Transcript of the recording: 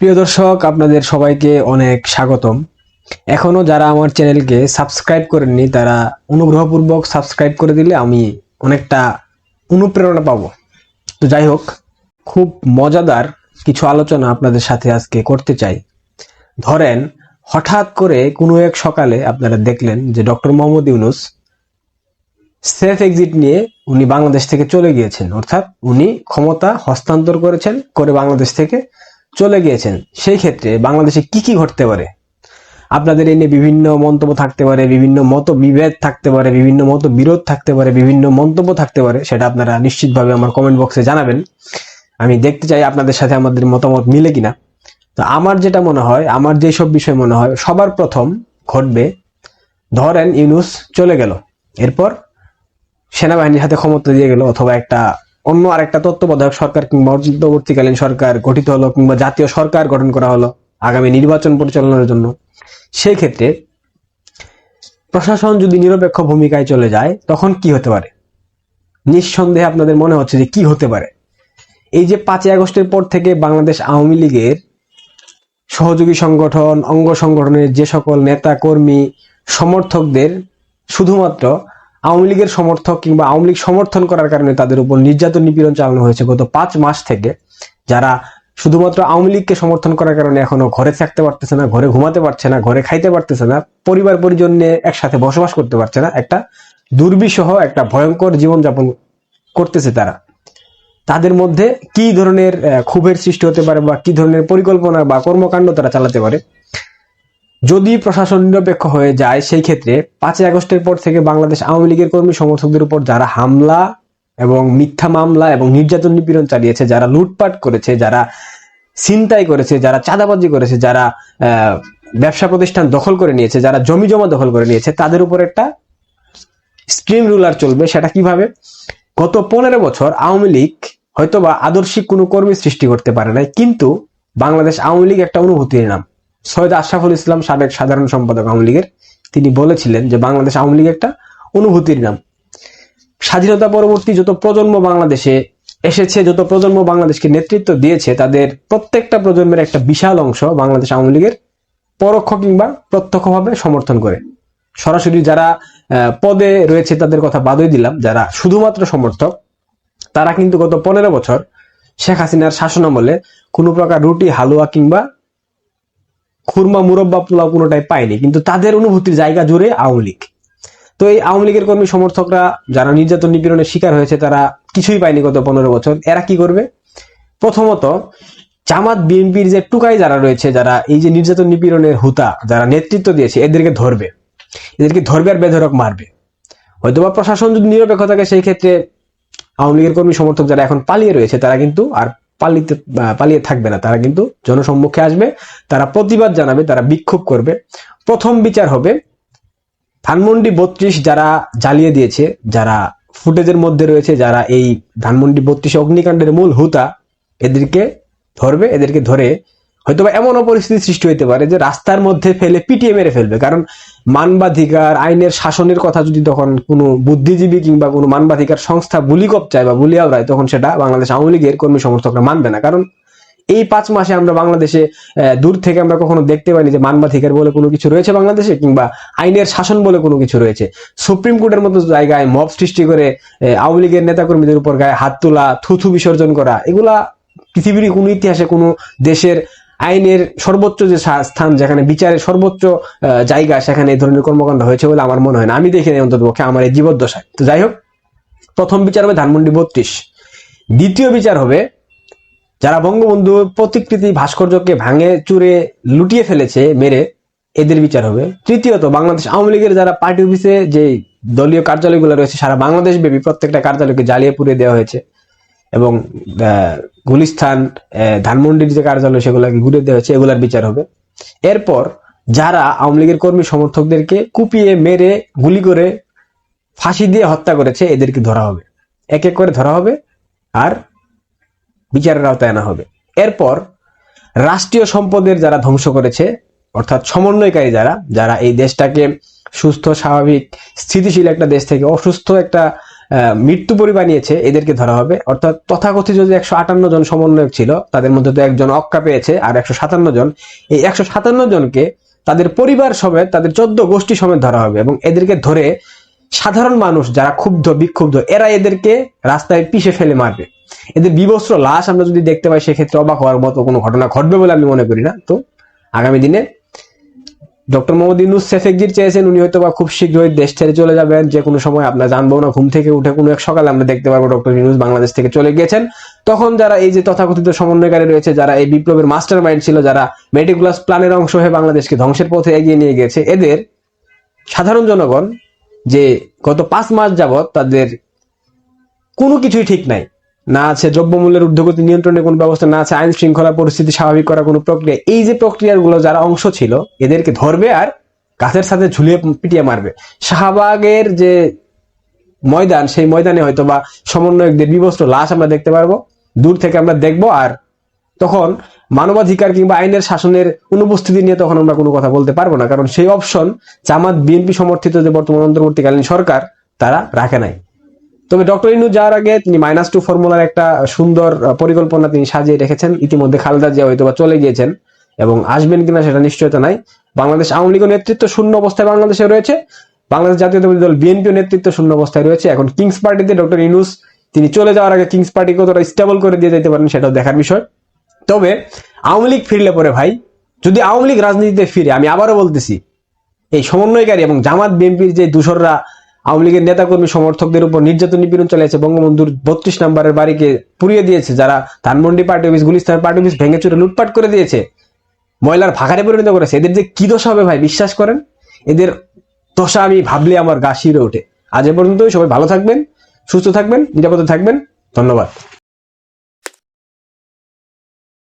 প্রিয় দর্শক, আপনাদের সবাইকে অনেক স্বাগতম। এখনও যারা আমার চ্যানেলকে সাবস্ক্রাইব করেননি, তারা অনুগ্রহপূর্বক সাবস্ক্রাইব করে দিলে আমি অনেকটা অনুপ্রেরণা পাবো। তো যাই হোক, খুব মজাদার কিছু আলোচনা আপনাদের সাথে আজকে করতে চাই। ধরেন, হঠাৎ করে কোনো এক সকালে আপনারা দেখলেন যে doctor Mohammad Yunus safe exit নিয়ে উনি বাংলাদেশ থেকে চলে গিয়েছেন। অর্থাৎ উনি ক্ষমতা হস্তান্তর করেছেন, করে বাংলাদেশ থেকে। চলে গিয়েছেন, সেই ক্ষেত্রে বাংলাদেশে কি কি ঘটতে পারে? আপনাদের এই নিয়ে বিভিন্ন মন্তব্য থাকতে পারে, বিভিন্ন মত বিভেদ থাকতে পারে, বিভিন্ন মত বিরোধ থাকতে পারে, বিভিন্ন মন্তব্য থাকতে পারে, সেটা আপনারা নিশ্চিতভাবে আমার কমেন্ট বক্সে জানাবেন। আমি দেখতে চাই আপনাদের সাথে আমাদের মতামত মিলে কিনা। তো আমার যেটা মনে হয়, আমার যেসব বিষয় মনে হয়, সবার প্রথম ঘটবে, ধরেন ইউনুস চলে গেল, এরপর সেনাবাহিনীর হাতে ক্ষমতা দিয়ে গেল, অথবা একটা অন্য আরেকটা তত্ত্বাবধায়ক সরকার কিংবা অন্তর্বর্তীকালীন সরকার গঠিত হলো কিংবা জাতীয় সরকার গঠন করা হলো আগামী নির্বাচন পরিচালনার জন্য। সেই ক্ষেত্রে প্রশাসন যদি নিরপেক্ষ ভূমিকায় চলে যায়, তখন কি হতে পারে? নিঃসন্দেহে আপনাদের মনে হচ্ছে যে কি হতে পারে? এই যে পাঁচই আগস্টের পর থেকে বাংলাদেশ আওয়ামী লীগের সহযোগী সংগঠন, অঙ্গ সংগঠনের যে সকল নেতা, কর্মী, সমর্থকদের শুধুমাত্র আওয়ামী লীগের সমর্থক কিংবা আওয়ামী লীগ সমর্থন করার কারণে তাদের উপর নির্যাতন নিপীড়ন চালানো হয়েছে গত পাঁচ মাস থেকে। যারা শুধুমাত্র আওয়ামী লীগকে সমর্থন করার কারণে এখনও ঘরে থাকতে পারতেছে না, ঘরে ঘুমাতে পারছে না, ঘরে খাইতে পারতেছে না, পরিবার পরিজন নিয়ে একসাথে বসবাস করতে পারছে না, একটা দুর্বিষহ, একটা ভয়ঙ্কর জীবনযাপন করতেছে তারা। তাদের মধ্যে কি ধরনের ক্ষোভের সৃষ্টি হতে পারে বা কি ধরনের পরিকল্পনা বা কর্মকাণ্ড তারা চালাতে পারে? যদি প্রশাসন নিরপেক্ষ হয়ে যায়, সেই ক্ষেত্রে পাঁচই আগস্টের পর থেকে বাংলাদেশ আওয়ামী লীগের কর্মী সমর্থকদের উপর যারা হামলা এবং মিথ্যা মামলা এবং নির্যাতন নিপীড়ন চালিয়েছে, যারা লুটপাট করেছে, যারা ছিনতাই করেছে, যারা চাঁদাবাজি করেছে, যারা ব্যবসা প্রতিষ্ঠান দখল করে নিয়েছে, যারা জমি জমা দখল করে নিয়েছে, তাদের উপর একটা স্ট্রিম রুলার চলবে। সেটা কীভাবে? গত পনেরো বছর আওয়ামী লীগ হয়তোবা আদর্শিক কোনো কর্মী সৃষ্টি করতে পারে নাই, কিন্তু বাংলাদেশ আওয়ামী লীগ একটা অনুভূতির নাম। সৈয়দ আশরাফুল ইসলাম সাবেক সাধারণ সম্পাদক আওয়ামী লীগের। তিনি বলেছিলেন যে বাংলাদেশ আওয়ামী লীগ একটা অনুভূতির নাম। স্বাধীনতা পরবর্তী যত প্রজন্ম বাংলাদেশে এসেছে, যত প্রজন্ম বাংলাদেশকে নেতৃত্ব দিয়েছে, তাদের প্রত্যেকটা প্রজন্মের একটা বিশাল অংশ বাংলাদেশ আওয়ামী লীগের পরোক্ষ কিংবা প্রত্যক্ষভাবে সমর্থন করে। সরাসরি যারা পদে রয়েছে তাদের কথা বাদই দিলাম। যারা শুধুমাত্র সমর্থক, তারা কিন্তু গত পনেরো বছর শেখ হাসিনার শাসনামলে কোনো প্রকার রুটি, হালুয়া কিংবা খুরমা মুরব্বা পোলাও কোনোটাই পায়নি, কিন্তু তাদের অনুভূতির জায়গা জুড়ে আওয়ামী লীগ। তো এই আওয়ামী লীগের কর্মী সমর্থকরা যারা নির্যাতন নিপীড়নের শিকার হয়েছে, তারা কিছুই পায়নি গত পনেরো বছর। এরা কি করবে? প্রথমত, জামাত, বিএনপির যে টুকাই যারা রয়েছে, যারা এই যে নির্যাতন নিপীড়নের হুতা, যারা নেতৃত্ব দিয়েছে, এদেরকে ধরবে। এদেরকে ধরবে আর বেধরক মারবে। হয়তোবা প্রশাসন যদি নিরপেক্ষ থাকে সেই ক্ষেত্রে আওয়ামী লীগের কর্মী সমর্থক যারা এখন পালিয়ে রয়েছে, তারা কিন্তু আর পালিতে পালিয়ে থাকবে না, তারা কিন্তু জনসম্মুখে আসবে, তারা প্রতিবাদ জানাবে, তারা বিক্ষোভ করবে। প্রথম বিচার হবে ধানমন্ডি বত্রিশ যারা জ্বালিয়ে দিয়েছে, যারা ফুটেজের মধ্যে রয়েছে, যারা এই ধানমন্ডি বত্রিশ অগ্নিকাণ্ডের মূল হুতা, এদেরকে ধরবে, এদেরকে ধরে হয়তোবা এমনও পরিস্থিতি সৃষ্টি হইতে পারে যে রাস্তার মধ্যে ফেলে পিটিয়ে মেরে ফেলবে। কারণ মানবাধিকার, আইনের শাসনের কথা যদি তখন কোনো বুদ্ধিজীবী কিংবা কোনো মানবাধিকার সংস্থা বুলিকপ চায় বা বুলি আওড়ায় তখন সেটা বাংলাদেশ আওয়ামী লীগের কর্মী সমর্থকরা মানবে না। কারণ এই পাঁচ মাসে আমরা বাংলাদেশে দূর থেকে আমরা কখনো দেখতে পাইনি যে মানবাধিকার বলে কোনো কিছু রয়েছে বাংলাদেশে কিংবা আইনের শাসন বলে কোনো কিছু রয়েছে। সুপ্রিম কোর্টের মতো জায়গায় মব সৃষ্টি করে আওয়ামী লীগের নেতাকর্মীদের উপর গায়ে হাত তোলা, থুথু বিসর্জন করা, এগুলা পৃথিবীর কোনো ইতিহাসে কোনো দেশের আইনের সর্বোচ্চ যে স্থান যেখানে বিচারের সর্বোচ্চ জায়গা, সেখানে এই ধরনের কর্মকাণ্ড হয়েছে বলে আমার মনে হয় না। আমি দেখিনি অন্তত পক্ষে আমার এই জীবদ্দশায়। তো যাই হোক, প্রথম বিচার হবে ধানমন্ডি বত্রিশ। দ্বিতীয় বিচার হবে যারা বঙ্গবন্ধু প্রতিকৃতি ভাস্কর্যকে ভাঙে, চুরে, লুটিয়ে ফেলেছে, মেরে, এদের বিচার হবে। তৃতীয়ত, বাংলাদেশ আওয়ামী লীগের যারা পার্টি অফিসে যে দলীয় কার্যালয়গুলো রয়েছে, সারা বাংলাদেশ ব্যাপী প্রত্যেকটা কার্যালয়কে জ্বালিয়ে পুড়িয়ে দেওয়া হয়েছে। এবং আহ, ধানমন্ডির যে কার্যালয় সেগুলোকে ঘুরে দেওয়া হয়েছে এগুলার বিচার হবে। এরপর যারা আওয়ামী লীগের কর্মী সমর্থকদেরকে কুপিয়ে মেরে গুলি করে ফাঁসি দিয়ে হত্যা করেছে এদেরকে ধরা হবে। এক এক করে ধরা হবে আর বিচারের আওতায় আনা হবে। এরপর রাষ্ট্রীয় সম্পদের যারা ধ্বংস করেছে অর্থাৎ সমন্বয়কারী যারা যারা এই দেশটাকে সুস্থ স্বাভাবিক স্থিতিশীল একটা দেশ থেকে অসুস্থ একটা মৃত্যুপরি বানিয়েছে এদেরকে ধরা হবে। অর্থাৎ তথাকথিত যে একশো আটান্ন জন সমন্বয়ক ছিল, তাদের মধ্যে তো একজন অক্কা পেয়েছে আর একশো সাতান্ন জন। এই একশো সাতান্ন জনকে তাদের পরিবার সমেত, তাদের চোদ্দ গোষ্ঠী সমেত ধরা হবে এবং এদেরকে ধরে সাধারণ মানুষ যারা ক্ষুব্ধ, বিক্ষুব্ধ এরা এদেরকে রাস্তায় পিষে ফেলে মারবে। এদের বিবস্ত্র লাশ আমরা যদি দেখতে পাই, সেক্ষেত্রে অবাক হওয়ার মতো কোনো ঘটনা ঘটবে বলে আমি মনে করি না। তো আগামী দিনে ডক্টর মোহাম্মদ ইউনুস সেফেকজির চেয়েছেন, উনি হয়তো বা খুব শীঘ্রই দেশ ছেড়ে চলে যাবেন, যে কোনো সময় আমরা জানব না, ঘুম থেকে উঠে কোনো এক সকালে আমরা দেখতে পারব ডক্টর ইউনুস বাংলাদেশ থেকে চলে গিয়েছেন। তখন যারা এই যে তথাকথিত সমন্বয়কারী রয়েছে, যারা এই বিপ্লবের মাস্টার মাইন্ড ছিল, যারা মেটিকুলাস প্ল্যানের অংশ হয়ে বাংলাদেশকে ধ্বংসের পথে এগিয়ে নিয়ে গেছে এদের সাধারণ জনগণ যে গত পাঁচ মাস যাবত তাদের কোনো কিছুই ঠিক নাই। না আছে দ্রব্যমূল্যের ঊর্ধ্বগতি নিয়ন্ত্রণের কোনো ব্যবস্থা, না আছে আইন শৃঙ্খলা পরিস্থিতি স্বাভাবিক করার কোনো প্রক্রিয়া, এই যে প্রক্রিয়াগুলো যারা অংশ ছিল, এদেরকে ধরবে আর গাছের সাথে ঝুলিয়ে পিটিয়ে মারবে। শাহবাগের যে ময়দান, সেই ময়দানে হয়তো বা সমন্বয়কদের বিবস্ত্র লাশ আমরা দেখতে পারব, দূর থেকে আমরা দেখব আর তখন মানবাধিকার কিংবা আইনের শাসনের অনুপস্থিতি নিয়ে তখন আমরা কোনো কথা বলতে পারব না, কারণ সেই অপশন জামাত, বিএনপি সমর্থিত যে বর্তমান অন্তর্বর্তীকালীন সরকার, তারা রাখে নাই। তবে ডক্টর ইনু যাওয়ার আগে তিনি মাইনাস টু ফর্মুলার একটা সুন্দর পরিকল্পনা তিনি সাজিয়ে রেখেছেন। ইতিমধ্যে খালেদা জিয়া হয়তো বা চলে গিয়েছেন এবং আসবেন কিনা সেটা নিশ্চয়তা নাই। বাংলাদেশ আওয়ামী লীগের নেতৃত্ব শূন্য অবস্থায় বাংলাদেশে রয়েছে। বাংলাদেশ জাতীয়তাবাদী দল বিএনপি নেতৃত্ব শূন্য অবস্থায় রয়েছে। এখন কিংস পার্টিতে ডক্টর ইনুস, তিনি চলে যাওয়ার আগে কিংস পার্টি কতটা স্টেবল করে দিয়ে যেতে পারেন সেটাও দেখার বিষয়। তবে আওয়ামী লীগ ফিরলে পরে ভাই, যদি আওয়ামী লীগ রাজনীতিতে ফিরে, আমি আবারও বলতেছি, এই সমন্বয়কারী এবং জামাত বিএনপির যে দূষররা আওয়ামী লীগের নেতাকর্মী সমর্থকদের উপর নির্যাতন নিপীড়ন চালিয়েছে বঙ্গবন্ধুর বত্রিশ নম্বরের বাড়িকে পুড়িয়ে দিয়েছে, যারা Dhanmondi party office, Gulistan party office ভেঙে চুরে লুটপাট করে দিয়েছে। ময়লার ভাগারে পরিণত করেছে। এদের যে কি দশা হবে ভাই, বিশ্বাস করেন? এদের দশা আমি ভাবলে আমার গা শিরে ওঠে। আজ এ পর্যন্তই, সবাই ভালো থাকবেন, সুস্থ থাকবেন, নিরাপদে থাকবেন। ধন্যবাদ।